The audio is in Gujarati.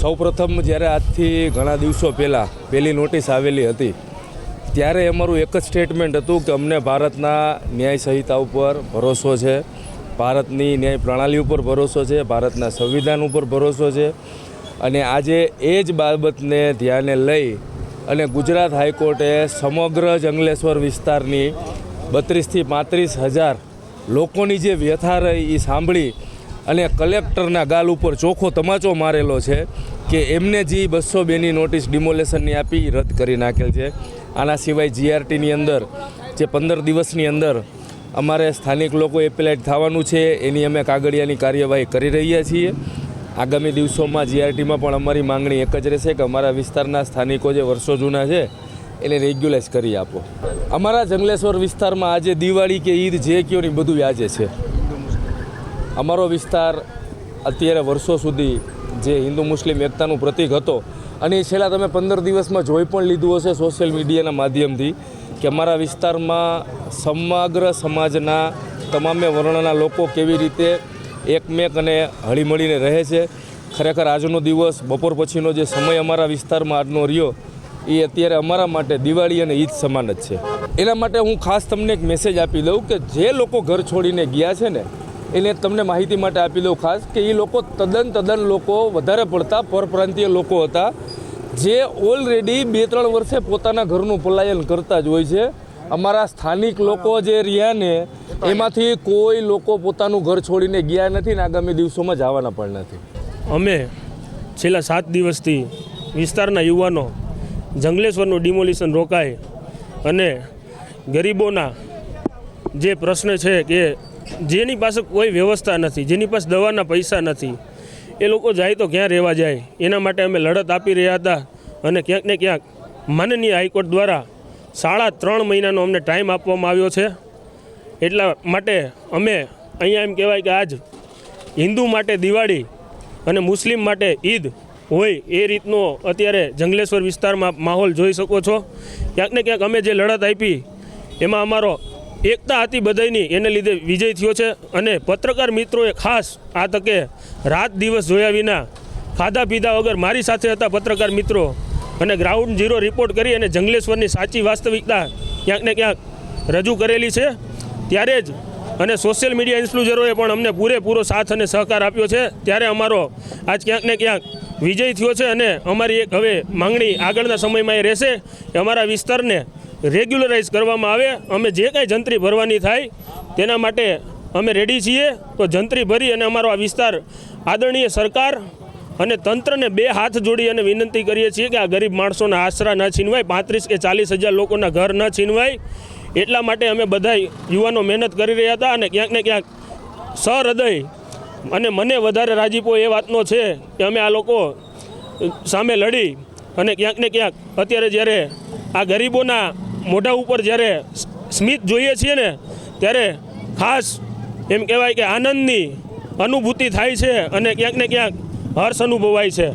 સૌપ્રથમ જ્યારે આજથી ઘણા દિવસો પહેલાં પહેલી નોટિસ આવેલી હતી, ત્યારે અમારું એક જ સ્ટેટમેન્ટ હતું કે અમને ભારતના ન્યાય સંહિતા ઉપર ભરોસો છે, ભારતની ન્યાય પ્રણાલી ઉપર ભરોસો છે, ભારતના સંવિધાન ઉપર ભરોસો છે. અને આજે એ જ બાબતને ધ્યાને લઈ અને ગુજરાત હાઈકોર્ટે સમગ્ર જંગલેશ્વર વિસ્તારની બત્રીસથી પાંત્રીસ હજાર લોકોની જે વ્યથા રહી એ સાંભળી અને કલેક્ટરના ગાલ ઉપર ચોખ્ખો તમાચો મારેલો છે કે એમને જે બસો બેની નોટિસ ડિમોલેશનની આપી રદ કરી નાખેલ છે. આના સિવાય જીઆરટીની અંદર જે પંદર દિવસની અંદર અમારે સ્થાનિક લોકો એપ્લાઇડ થવાનું છે, એની અમે કાગળિયાની કાર્યવાહી કરી રહ્યા છીએ. આગામી દિવસોમાં જીઆરટીમાં પણ અમારી માંગણી એક જ રહેશે કે અમારા વિસ્તારના સ્થાનિકો જે વર્ષો જૂના છે, એને રેગ્યુલાઇઝ કરી આપો. અમારા જંગલેશ્વર વિસ્તારમાં આજે દિવાળી કે ઈદ જે કયો ને બધું આજે છે. અમારો વિસ્તાર અત્યારે વર્ષો સુધી જે હિન્દુ મુસ્લિમ એકતાનું પ્રતીક હતો અને એ છેલ્લા તમે પંદર દિવસમાં જોઈ પણ લીધું હશે સોશિયલ મીડિયાના માધ્યમથી કે અમારા વિસ્તારમાં સમગ્ર સમાજના તમામે વર્ણના લોકો કેવી રીતે એકમેક અને હળીમળીને રહે છે. ખરેખર આજનો દિવસ, બપોર પછીનો જે સમય અમારા વિસ્તારમાં આજનો રહ્યો, એ અત્યારે અમારા માટે દિવાળી અને ઈદ સમાન જ છે. એના માટે હું ખાસ તમને એક મેસેજ આપી દઉં કે જે લોકો ઘર છોડીને ગયા છે ને એને તમને માહિતી માટે આપી દઉં ખાસ કે એ લોકો તદ્દન તદ્દન લોકો વધારે પડતા પરપ્રાંતીય લોકો હતા, જે ઓલરેડી બે ત્રણ વર્ષે પોતાના ઘરનું પલાયન કરતા જ હોય છે. અમારા સ્થાનિક લોકો જે રહ્યા ને, એમાંથી કોઈ લોકો પોતાનું ઘર છોડીને ગયા નથી ને આગામી દિવસોમાં જવાના પણ નથી. અમે છેલ્લા સાત દિવસથી વિસ્તારના યુવાનો જંગલેશ્વરનું ડિમોલિશન રોકાય અને ગરીબોના જે પ્રશ્ન છે કે જેની પાસે કોઈ વ્યવસ્થા નથી, જેની પાસે દવાના પૈસા નથી, એ લોકો જાય તો ક્યાં રહેવા જાય? એના માટે અમે લડત આપી રહ્યા હતા અને ક્યાંક ને ક્યાંક માનનીય હાઈકોર્ટ દ્વારા સાડા ત્રણ મહિનાનો અમને ટાઈમ આપવામાં આવ્યો છે. એટલા માટે અમે અહીંયા એમ કહેવાય કે આજ હિન્દુ માટે દિવાળી અને મુસ્લિમ માટે ઈદ હોય એ રીતનો અત્યારે જંગલેશ્વર વિસ્તારમાં માહોલ જોઈ શકો છો. ક્યાંક ને ક્યાંક અમે જે લડત આપી, એમાં અમારો એકતા હતી બધાની એને લીધે વિજય થયો છે. અને પત્રકાર મિત્રોએ ખાસ આ તકે રાત દિવસ જોયા વિના ખાધા પીધા વગર મારી સાથે હતા પત્રકાર મિત્રો. અને ગ્રાઉન્ડ ઝીરો રિપોર્ટ કરી અને જંગલેશ્વરની સાચી વાસ્તવિકતા ક્યાંક ને ક્યાંક રજૂ કરેલી છે. ત્યારે જ અને સોશિયલ મીડિયા ઇન્ફ્લુઝરોએ પણ અમને પૂરેપૂરો સાથ અને સહકાર આપ્યો છે. ત્યારે અમારો આજ ક્યાંક ને ક્યાંક વિજય થયો છે અને અમારી એક હવે માંગણી આગળના સમયમાં એ રહેશે કે અમારા વિસ્તારને રેગ્યુલરાઇઝ કરવામાં આવે, અમે જે કાંઈ જંત્રી ભરવાની થાય, તેના માટે અમે રેડી છીએ. તો જંત્રી ભરી અને અમારો આ વિસ્તાર આદરણીય સરકાર અને તંત્રને બે હાથ જોડી અને વિનંતી કરીએ છીએ કે આ ગરીબ માણસોના આશરા ન છીનવાય, પાંત્રીસ કે ચાલીસ હજાર લોકોના ઘર ન છીનવાય. એટલા માટે અમે બધા યુવાનો મહેનત કરી રહ્યા હતા અને ક્યાંક ને ક્યાંક સહૃદય અને મને વધારે રાજીપો એ વાતનો છે કે અમે આ લોકો સામે લડી અને ક્યાંક ને ક્યાંક અત્યારે જ્યારે આ ગરીબોના મોઢા ઉપર જ્યારે સ્મિત જોઈએ છીએ ને, ત્યારે ખાસ એમ કહેવાય કે આનંદની અનુભૂતિ થાય છે અને ક્યાંક ને ક્યાંક હર્ષ અનુભવાય છે.